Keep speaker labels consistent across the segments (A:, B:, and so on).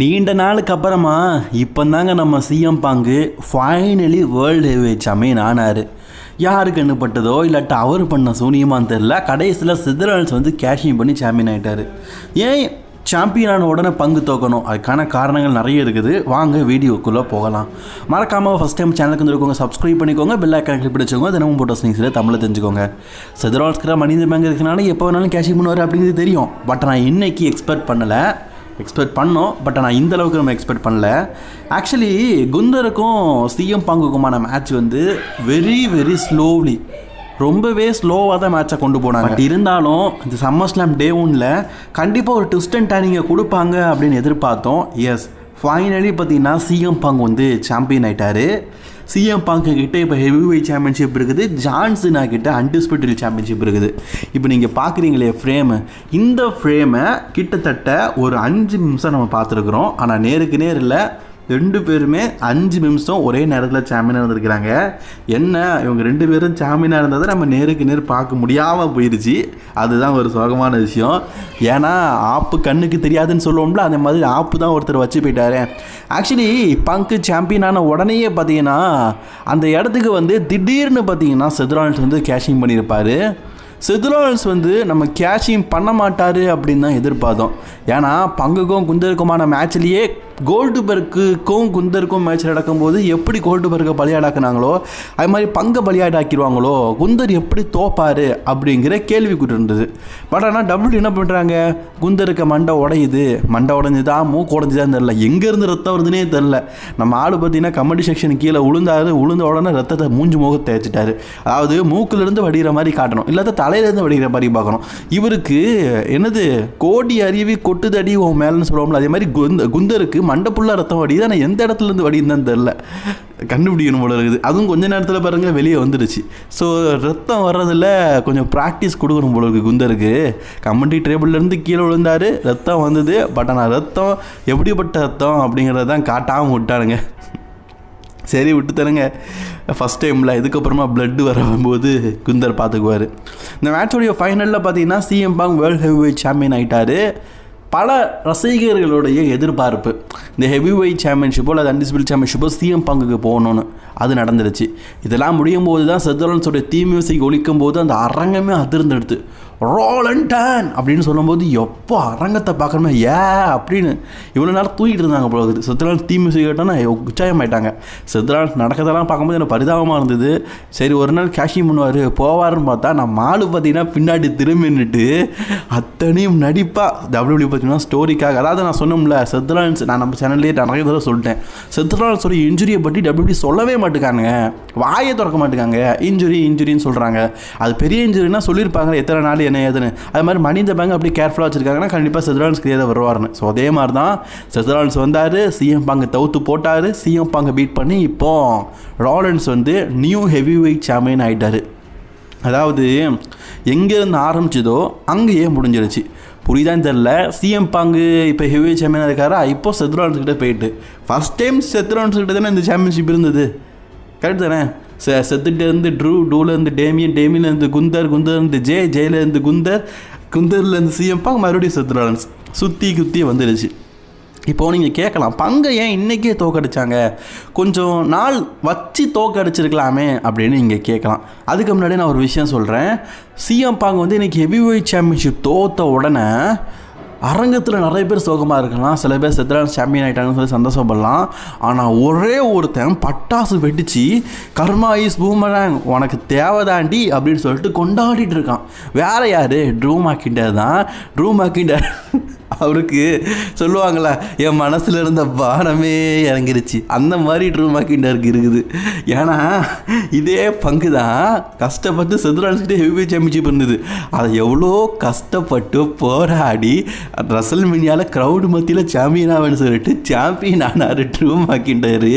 A: நீண்ட நாளுக்கு அப்புறமா இப்போ தாங்க நம்ம சிஎம் பாங்கு ஃபைனலி வேர்ல்டு ஹெவி சாம்பியன் ஆனார். யாருக்கு என்னப்பட்டதோ இல்லாட்ட அவர் பண்ண சூனியமான்னு தெரில கடைசியில் சிதரல்ஸ் வந்து கேஷிங் பண்ணி சாம்பியன் ஆகிட்டார் ஏன் சாம்பியன் ஆன உடனே பங்கு தோக்கணும்? அதுக்கான காரணங்கள் நிறைய இருக்குது. வாங்க வீடியோக்குள்ளே போகலாம். மறக்காமல் ஃபஸ்ட் டைம் சேனலுக்கு வந்துருக்கோங்க சப்ஸ்கிரைப் பண்ணிக்கோங்க பெல் ஐக்கான் கிளிக் வச்சுக்கோங்க தினமும் போட்டோ ஸ்னீஸில் தமிழை தெரிஞ்சுக்கோங்க. சிதரால்ஸ்கிற மனித பேங்க் இருக்கனால எப்போ வேணாலும் கேஷிங் பண்ணுவார் அப்படிங்கிறது தெரியும். பட் நான் இன்னைக்கு எக்ஸ்பெக்ட் பண்ணலை. எக்ஸ்பெக்ட் பண்ணோம் பட் ஆனால் இந்த அளவுக்கு நம்ம எக்ஸ்பெக்ட் பண்ணல. ஆக்சுவலி குந்தருக்கும் சிஎம் பாங்குக்குமான மேட்ச் வந்து வெரி வெரி ஸ்லோவ்லி ரொம்பவே ஸ்லோவாக தான் மேட்சை கொண்டு போனாங்க. பட் இருந்தாலும் இந்த சம்மர் ஸ்லாம் டே ஒன்ல கண்டிப்பாக ஒரு ட்விஸ்ட் அண்ட் டேனிங்கை கொடுப்பாங்க அப்படின்னு எதிர்பார்த்தோம். எஸ் ஃபைனலி பார்த்தீங்கன்னா சிஎம் பாங் வந்து சாம்பியன் ஆயிட்டாரு. சிஎம் பாங்க கிட்ட இப்போ ஹெவி வெயிட் சாம்பியன்ஷிப் இருக்குது ஜான்சனா கிட்ட அன்டிஸ்பியூட்டல் சாம்பியன்ஷிப் இருக்குது. இப்போ நீங்கள் பார்க்குறீங்களே ஃப்ரேமு இந்த ஃப்ரேமை கிட்டத்தட்ட ஒரு அஞ்சு நிமிஷம் நம்ம பார்த்துருக்குறோம். ஆனால் நேருக்கு நேரில் ரெண்டு பேருமே அஞ்சு நிமிஷம் ஒரே நேரத்தில் சாம்பியனாக இருந்திருக்கிறாங்க. என்ன இவங்க ரெண்டு பேரும் சாம்பியனாக இருந்ததை நம்ம நேருக்கு நேர் பார்க்க முடியாமல் போயிடுச்சு அதுதான் ஒரு சோகமான விஷயம். ஏன்னா ஆப்பு கண்ணுக்கு தெரியாதுன்னு சொல்லுவோம்ல அந்த மாதிரி ஆப்பு தான் ஒருத்தர் வச்சு போயிட்டாரு. ஆக்சுவலி பங்கு சாம்பியன் ஆன உடனேயே பார்த்தீங்கன்னா அந்த இடத்துக்கு வந்து திடீர்னு பார்த்தீங்கன்னா செதுரால்ஸ் வந்து கேஷிங் பண்ணியிருப்பாரு. செதுரால்ஸ் வந்து நம்ம கேஷிங் பண்ண மாட்டார் அப்படின்னு தான் எதிர்பார்த்தோம். ஏன்னா பங்குக்கும் குந்தருக்குமான மேட்ச்லேயே கோல்டுபர்க்குக்கும் குந்தருக்கும் மேட்ச் நடக்கும்போது எப்படி கோல்டுபர்க்கை பலியாடாக்குனாங்களோ அது மாதிரி பங்கை பலியாடாக்கிடுவாங்களோ குந்தர் எப்படி தோப்பார் அப்படிங்கிற கேள்விக்குட்டு இருந்தது. பட் ஆனால் டபுள் என்ன பண்ணுறாங்க குந்தருக்கு மண்டை உடையுது. மண்டை உடஞ்சுதா? மூக்கு உடஞ்சுதான்னு தெரில எங்கேருந்து ரத்தம் வருதுன்னே தெரில நம்ம ஆள் பார்த்தீங்கன்னா கமெடி செக்ஷன் கீழே உளுந்தாரு. உளுந்த உடனே ரத்தத்தை மூஞ்சி முகத்தை தேய்ச்சிட்டாரு. அதாவது மூக்கிலிருந்து வடிகிற மாதிரி காட்டணும். இல்லாத தலையிலேருந்து வடிகிற மாதிரி பார்க்கணும். இவருக்கு என்னது? கோடி அருவி கொட்டுதடி உன் மேலேன்னு சொல்லுவோம்ல அதே மாதிரி குந்த குந்தருக்கு மண்டை புள்ள ரத்தம் வடியுது ஆனால் எந்த இடத்துல இருந்து வடியுதுன்னு தெரில கண்டுபிடிக்கணும் போல இருக்குது. அதுவும் கொஞ்ச நேரத்தில் பாருங்கள் வெளியே வந்துடுச்சு. ஸோ ரத்தம் வர்றதில் கொஞ்சம் ப்ராக்டிஸ் கொடுக்கணும் போல இருக்குது குந்தருக்கு. கமெண்ட்ரி டேபிள்லேருந்து கீழே விழுந்தாரு ரத்தம் வந்தது. பட் ஆனால் ரத்தம் எப்படிப்பட்ட ரத்தம் அப்படிங்கிறத தான் காட்டாமல் விட்டானுங்க. சரி விட்டு தருங்க. ஃபஸ்ட் டைமில் இதுக்கப்புறமா பிளட்டு வரும்போது குந்தர் பார்த்துக்குவார் இந்த மேட்சோடைய ஃபைனலில் பார்த்தீங்கன்னா CM Punk world heavyweight champion ஆகிட்டார் பல ரசிகர்களுடைய எதிர்பார்ப்பு. இந்த ஹெவி வெயிட் சாம்பியன்ஷிப்போ அல்லது அன்டிஸ்பிள் சாம்பியன்ஷிப்போ சிஎம் பங்குக்கு போகணும்னு அது நடந்துருச்சு. இதெல்லாம் முடியும் போது தான் செத்தோலன்ஸோடைய தீ மியூசிக் ஒழிக்கும் போது அந்த அரங்கமே அதிர்ந்தெடுத்து. ரோலன் டேன் அப்படின்னு சொல்லும்போது எப்போ அரங்கத்தை பார்க்கணுமே ஏ அப்படின்னு இவ்வளோ நேரம் தூங்கிட்டு இருந்தாங்க போல இருக்குது. செத்துலான்ஸ் தீ மியூசிக் கேட்டோன்னா உற்சாகம் ஆயிட்டாங்க செத்துலான்ஸ் நடக்கிறதெல்லாம் பார்க்கும்போது எனக்கு பரிதாபமாக இருந்தது. சரி ஒரு நாள் கேஷிங் பண்ணுவார் போவாருன்னு பார்த்தா நான் மாலு பார்த்தீங்கன்னா பின்னாடி திரும்பி நின்றுட்டு அத்தனையும் நடிப்பாக டபிள்யூ பார்த்தீங்கன்னா ஸ்டோரிக்காக அதாவது நான் சொன்னோம்ல சித்ரான்ஸ் நான் நம்ம சேனல்லேயே நிறைய தடவை சொல்லிட்டேன். செத்துலான்ஸோட இன்ஜுரியை பற்றி டபிள்யூ சொல்லவே மாட்டேங்காங்க வாயை திறக்க மாட்டேங்காங்க இன்ஜுரி இன்ஜுரின்னு சொல்கிறாங்க அது பெரிய இன்ஜுரினா சொல்லியிருப்பாங்க. எத்தனை நாள் என்ன ஏதுன்னு. அது மாதிரி மனித பேங்க் அப்படி கேர்ஃபுல்லாக வச்சுருக்காங்கன்னா கண்டிப்பாக செசரான்ஸ் கிளியராக வருவார்னு ஸோ அதே மாதிரி தான் செதுரான்ஸ் வந்தார் சிஎம் பாங்க தவுத்து போட்டார் சிஎம் பாங்க பீட் பண்ணி இப்போ ராலன்ஸ் வந்து நியூ ஹெவி வெயிட் சாம்பியன் ஆகிட்டார் அதாவது எங்கேருந்து ஆரம்பிச்சதோ அங்கேயே முடிஞ்சிருச்சு. புரியுதான்னு தெரில சிஎம் பாங்கு இப்போ ஹெவி சாம்பியனாக இருக்காரா? இப்போ செத்ரான்ஸ்கிட்ட போயிட்டு. ஃபஸ்ட் டைம் செத்ரான்ஸ் கிட்ட தானே இந்த சாம்பியன்ஷிப் இருந்தது. கரெக்ட் தானே? செத்துட்டேருந்து ட்ரூ டூலேருந்து டேமியன் டேமியிலேருந்து குந்தர் குந்தர்லேருந்து ஜே ஜெயிலேருந்து குந்தர் குந்தர்லேருந்து சிஎம் பாங் மறுபடியும் செத்ரான்ஸ் சுற்றி குத்தி வந்துடுச்சு இப்போது நீங்கள் கேட்கலாம் பங்கை ஏன் இன்றைக்கே தோக்கடிச்சாங்க? கொஞ்சம் நாள் வச்சு தோக்கடிச்சிருக்கலாமே அப்படின்னு நீங்கள் கேட்கலாம். அதுக்கு முன்னாடி நான் ஒரு விஷயம் சொல்கிறேன் சிஎம் பாங் வந்து இன்றைக்கி ஹெவி வெயிட் சாம்பியன்ஷிப் தோத்த உடனே அரங்கத்தில் நிறைய பேர் சோகமாக இருக்கலாம். சில பேர் செத்ரான் சாம்பியன் ஆகிட்டாங்கன்னு சொல்லி சந்தோஷப்படலாம். ஆனால் ஒரே ஒருத்தன் பட்டாசு வெடித்து கர்மா இஸ் பூமராங் உனக்கு தேவைதாண்டி அப்படின்னு சொல்லிட்டு கொண்டாடிட்டு இருக்கான். வேறு யார்? ட்ரூ மாக்கிண்டர் தான். ட்ரூ மாக்கிண்டர் அவருக்கு சொல்லுவாங்களா என் மனசில் இருந்த பானமே இறங்கிருச்சு. அந்த மாதிரி ட்ரூ மேக்கிண்டருக்கு இருக்குது. ஏன்னா இதே பங்கு தான் கஷ்டப்பட்டு செதுரான்ஸ்கிட்ட ஹெவி சாம்பியன்ஷிப் இருந்தது. அதை எவ்வளோ கஷ்டப்பட்டு போராடி ரசல் மினியால் க்ரௌடு மத்தியில் சாம்பியன் ஆவேன்னு சொல்லிட்டு சாம்பியன் ஆனார் ட்ரூ மாக்கிண்டரு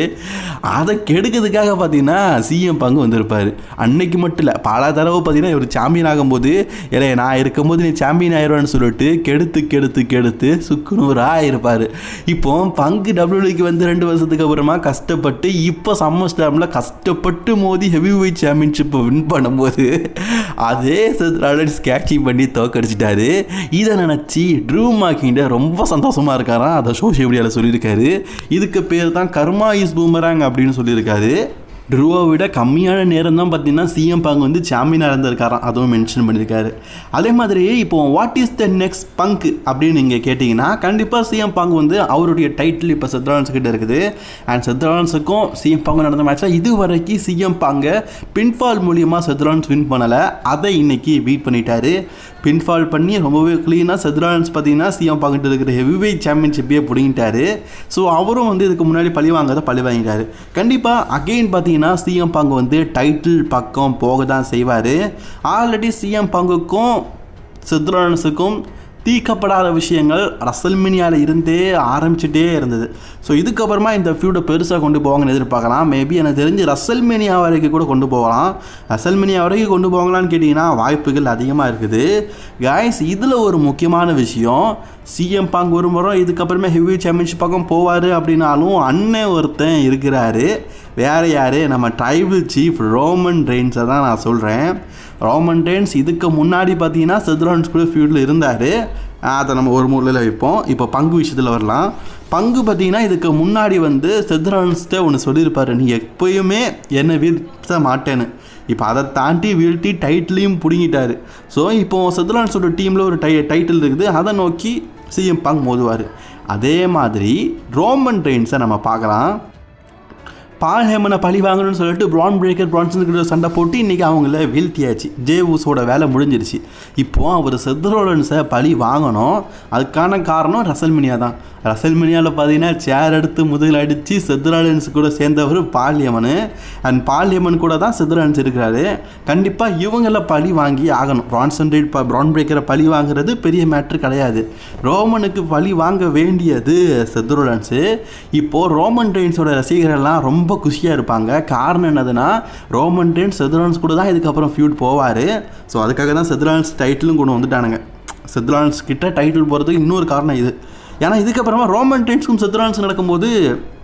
A: அதை கெடுக்கிறதுக்காக பார்த்தீங்கன்னா சிஎம் பங்கு வந்திருப்பார். அன்னைக்கு மட்டும் இல்லை பல தடவை பார்த்தீங்கன்னா இவர் சாம்பியன் ஆகும்போது இல்லை நான் இருக்கும்போது நீ சாம்பியன் ஆயிடுவான்னு சொல்லிட்டு கெடுத்து கெடுத்து எடுத்து சுக்குநூறாக இருப்பார். இப்போ பங்கு டபிள்யூக்கு வந்து ரெண்டு வருஷத்துக்கு அப்புறமா கஷ்டப்பட்டு இப்போ சம்மர் ஸ்டாமில் கஷ்டப்பட்டு மோதி ஹெவி வெயிட் சாம்பியன்ஷிப்பை வின் பண்ணும்போது அதே செத்ராலன்ஸ் கேட்சிங் பண்ணி தோக்கடிச்சிட்டாரு இதை நினச்சி ட்ரூ மாக்கிண்ட ரொம்ப சந்தோஷமாக இருக்காராம். அதை சோஷியல் மீடியாவில் சொல்லியிருக்காரு. இதுக்கு பேர் தான் கர்மா இஸ் பூமராங் அப்படின்னு சொல்லியிருக்காரு. ட்ரூவை விட கம்மியான நேரம் தான் பார்த்தீங்கன்னா சிஎம் பங்க் வந்து சாம்பியனாக இருந்திருக்காராம். அதுவும் மென்ஷன் பண்ணியிருக்காரு. அதே மாதிரி இப்போ what is the next Punk அப்படின்னு நீங்கள் கேட்டிங்கன்னா கண்டிப்பாக சிஎம் பங்க் வந்து அவருடைய டைட்டில் இப்போ செத்ரான்ஸ் கிட்ட இருக்குது. அண்ட் செத்ரான்ஸுக்கும் சிஎம் பங்கு நடந்த மேட்ச்சில் இது வரைக்கும் சிஎம் பாங்க பின்ஃபால் மூலியமாக செத்ரான்ஸ் வின் பண்ணலை. அதை இன்னைக்கு பீட் பண்ணிட்டாரு. பின்ஃபால் பண்ணி ரொம்பவே க்ளீனாக செத்ரான்ஸ் பார்த்தீங்கன்னா சிஎம் பாங்கிட்டு இருக்கிற ஹெவிவெயிட் சாம்பியன்ஷிப்பே பிடிங்கிட்டாரு. ஸோ அவரும் வந்து இதுக்கு முன்னாடி பழி வாங்காத பழி வாங்கிட்டாரு. கண்டிப்பாக அகெயின் பார்த்தீங்கன்னா சிஎம் பாங்கு வந்து டைட்டில் பக்கம் போக தான் செய்வார். ஆல்ரெடி சிஎம் பாங்குக்கும் சித்ரான்ஸுக்கும் தீக்கப்படாத விஷயங்கள் ரசல்மினியாவில் இருந்தே ஆரம்பிச்சுட்டே இருந்தது. ஸோ இதுக்கப்புறமா இந்த ஃபியூடை பெருசாக கொண்டு போவாங்கன்னு எதிர்பார்க்கலாம். மேபி எனக்கு தெரிஞ்சு ரசல்மினியா வரைக்கும் கூட கொண்டு போகலாம். ரசல்மினியா வரைக்கும் கொண்டு போகலான்னு கேட்டிங்கன்னா வாய்ப்புகள் அதிகமாக இருக்குது. காய்ஸ் இதில் ஒரு முக்கியமான விஷயம். சிஎம் பாங் ஒரு முறை இதுக்கப்புறமே ஹெவி சாம்பியன்ஷிப் பக்கம் போவார் அப்படின்னாலும் அண்ணன் ஒருத்தன் இருக்கிறாரு. வேறு யார்? நம்ம ட்ரைபிள் சீஃப் ரோமன் ரெயின்ஸை தான் நான் சொல்கிறேன் ரோமன் ரெயின்ஸ் இதுக்கு முன்னாடி பார்த்தீங்கன்னா செத்ரான்ஸ் கூட ஃபீல்டில் இருந்தார். அதை நம்ம ஒரு மூலையில் வைப்போம். இப்போ பங்கு விஷயத்தில் வரலாம். பங்கு பார்த்தீங்கன்னா இதுக்கு முன்னாடி வந்து செத்ரான்ஸ்கிட்ட ஒன்று சொல்லியிருப்பார். நீ எப்பயுமே என்னை வீழ்த்த மாட்டேன்னு. இப்போ அதை தாண்டி வீழ்த்தி டைட்டிலையும் பிடுங்கிட்டார். ஸோ இப்போது செத்ரான்ஸோட டீமில் ஒரு டை டைட்டில் இருக்குது. அதை நோக்கி சிஎம் பங் மோதுவார். அதே மாதிரி ரோமன் ரெயின்ஸை நம்ம பார்க்கலாம். பால் ஹேமனை பழி வாங்கணும்னு சொல்லிட்டு ப்ரான் பிரேக்கர் பிரான்சன் கிட்ட சண்டை போட்டு இன்றைக்கி அவங்கள வீழ்த்தியாச்சு. ஜே ஊஸோட வேலை முடிஞ்சிருச்சு. இப்போ அவர் செத்ரோலன்ஸை பழி வாங்கணும். அதுக்கான காரணம் ரசல்மினியா தான். ரசல்மினியாவில் பார்த்தீங்கன்னா சேர் எடுத்து முதுகில் அடித்து செத்ராலன்ஸ் கூட சேர்ந்தவர் பால்யமனு அண்ட் பால்யமன் கூட தான் செத்ராலன்ஸ் இருக்கிறாரு. கண்டிப்பாக இவங்கள பழி வாங்கி ஆகணும். பிரான்சன் ரேட் ப்ரான் பிரேக்கரை பழி வாங்குறது பெரிய மேட்ரு கிடையாது. ரோமனுக்கு பழி வாங்க வேண்டியது செத்ரோலன்ஸு இப்போது ரோமன் ரெயின்ஸோட ரசிகர்கள்லாம் ரொம்ப குஷியாக இருப்பாங்க. காரணம் என்னதுன்னா ரோமன் ரெயின்ஸ் செத்ராலன்ஸ் கூட தான் இதுக்கப்புறம் ஃபியூட் போவார். ஸோ அதுக்காக தான் செதுரான்ஸ் டைட்டிலும் கொண்டு வந்துட்டானுங்க. செதுரான்ஸ் கிட்ட டைட்டில் போகிறதுக்கு இன்னொரு காரணம் இது. ஏன்னா இதுக்கப்புறமா ரோமன் டென்ஸ்க்கும் செத்ராலன்ஸ் நடக்கும்போது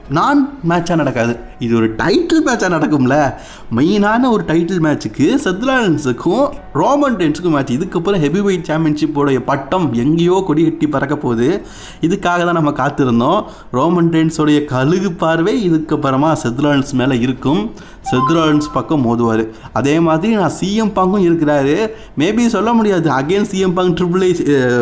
A: நான் மேட்சாக நடக்காது. இது ஒரு டைட்டில் மேட்சாக நடக்கும்ல. மெயினான ஒரு டைட்டில் மேட்ச்சுக்கு செத்லான்ஸுக்கும் ரோமன் டென்ஸுக்கும் மேட்ச் இதுக்கப்புறம் ஹெவி வெயிட் சாம்பியன்ஷிப்போடைய பட்டம் எங்கேயோ கொடி கட்டி பறக்க போகுது. இதுக்காக தான் நம்ம காத்திருந்தோம். ரோமன் டென்ஸோடைய கழுகு பார்வை இதுக்கப்புறமா செத்லான்ஸ் மேலே இருக்கும். செத்லான்ஸ் பக்கம் மோதுவார். அதே மாதிரி நான் சிஎம் பாங்கும் இருக்கிறாரு. மேபி சொல்ல முடியாது. Again CM Punk triple I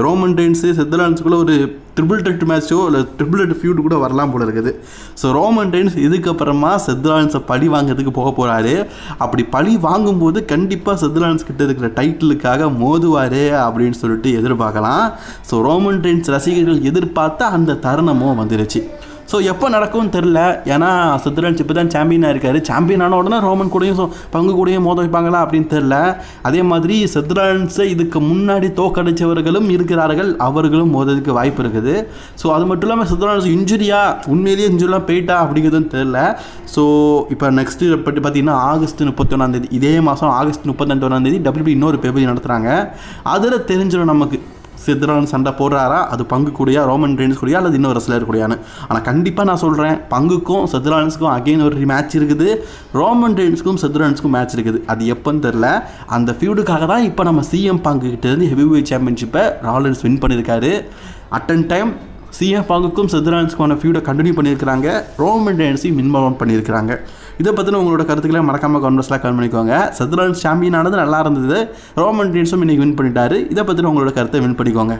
A: Roman Reigns செத்லான்ஸுக்குள்ளே ஒரு ட்ரிபிள் டெட் மேட்ச்சோ இல்லை ட்ரிபிள் டெட் ஃபியூட் கூட வரலாம் போல இருக்குது. ஸோ ரோமன் ரெயின்ஸ் இதுக்கப்புறமா செத்லான்ஸை பழி வாங்கிறதுக்கு போக போகிறாரு அப்படி பழி வாங்கும்போது கண்டிப்பாக செத்லான்ஸ் கிட்ட இருக்கிற டைட்டிலுக்காக மோதுவார் அப்படின்னு சொல்லிட்டு எதிர்பார்க்கலாம். ஸோ ரோமன் ரெயின்ஸ் ரசிகர்கள் எதிர்பார்த்த அந்த தருணமும் வந்துருச்சு. ஸோ எப்போ நடக்கும்னு தெரில ஏன்னா சித்ரன்ஸ் இப்போ தான் சாம்பியனாக இருக்கார். சாம்பியன் ஆன உடனே ரோமன் கூடயும் பங்கு கூடயும் மோத வைப்பாங்களா அப்படின்னு தெரில அதே மாதிரி சித்ரான்ஸை இதுக்கு முன்னாடி தோக்கடிச்சவர்களும் இருக்கிறார்கள். அவர்களும் மோததுக்கு வாய்ப்பு இருக்குது. ஸோ அது மட்டும் இல்லாமல் சித்ரான்ஸ் இன்ஜுரியா உண்மையிலேயே இன்ஜுரிலாம் போயிட்டா அப்படிங்கிறதும் தெரில ஸோ இப்போ நெக்ஸ்ட்டு பற்றி பார்த்தீங்கன்னா ஆகஸ்ட் முப்பத்தொன்னாந்தேதி இதே மாதம் ஆகஸ்ட் முப்பத்தொன்னாந்தேதி டபிள்யூபி இன்னொரு பேபதி நடத்துகிறாங்க அதில் தெரிஞ்சிடும் நமக்கு. சித்ரான் சண்டை போடுறாரா? அது பங்கு கூடியா ரோமன் ரெயின்ஸ் கூடியா அல்லது இன்னொரு சிலர் கூடியான்னு. ஆனால் கண்டிப்பாக நான் சொல்கிறேன் பங்குக்கும் செத்ரான்ஸுக்கும் அகைன் ஒரு மேட்ச் இருக்குது. ரோமன் ரெயின்ஸ்க்கும் செத்ரான்ஸுக்கும் மேட்ச் இருக்குது. அது எப்போன்னு தெரில அந்த ஃபியூடுக்காக தான் இப்போ நம்ம சிஎம் பங்கு கிட்டேருந்து ஹெவி வெயிட் சாம்பியன்ஷிப்பை ராலன்ஸ் வின் பண்ணியிருக்காரு. அட் அன் டைம் சிஎம் பாங்குக்கும் செத்ரான்ஸுக்கான ஃபியூடை கண்டினியூ பண்ணியிருக்கிறாங்க. ரோமன் ரெயின்ஸையும் இன்வால்வ் பண்ணியிருக்கிறாங்க. இதை பற்றின உங்களோட கருத்துக்களை மறக்காமல் கான்வர்ஸ்லாம் கமெண்ட் பண்ணிக்கோங்க. செத்ரான்ஸ் சாம்பியன் ஆனது நல்லா இருந்தது. ரோமன் டேன்ஸும் இன்னைக்கு வின் பண்ணிட்டாரு. இதை பற்றின உங்களோட கருத்தை வின் பண்ணிக்கோங்க.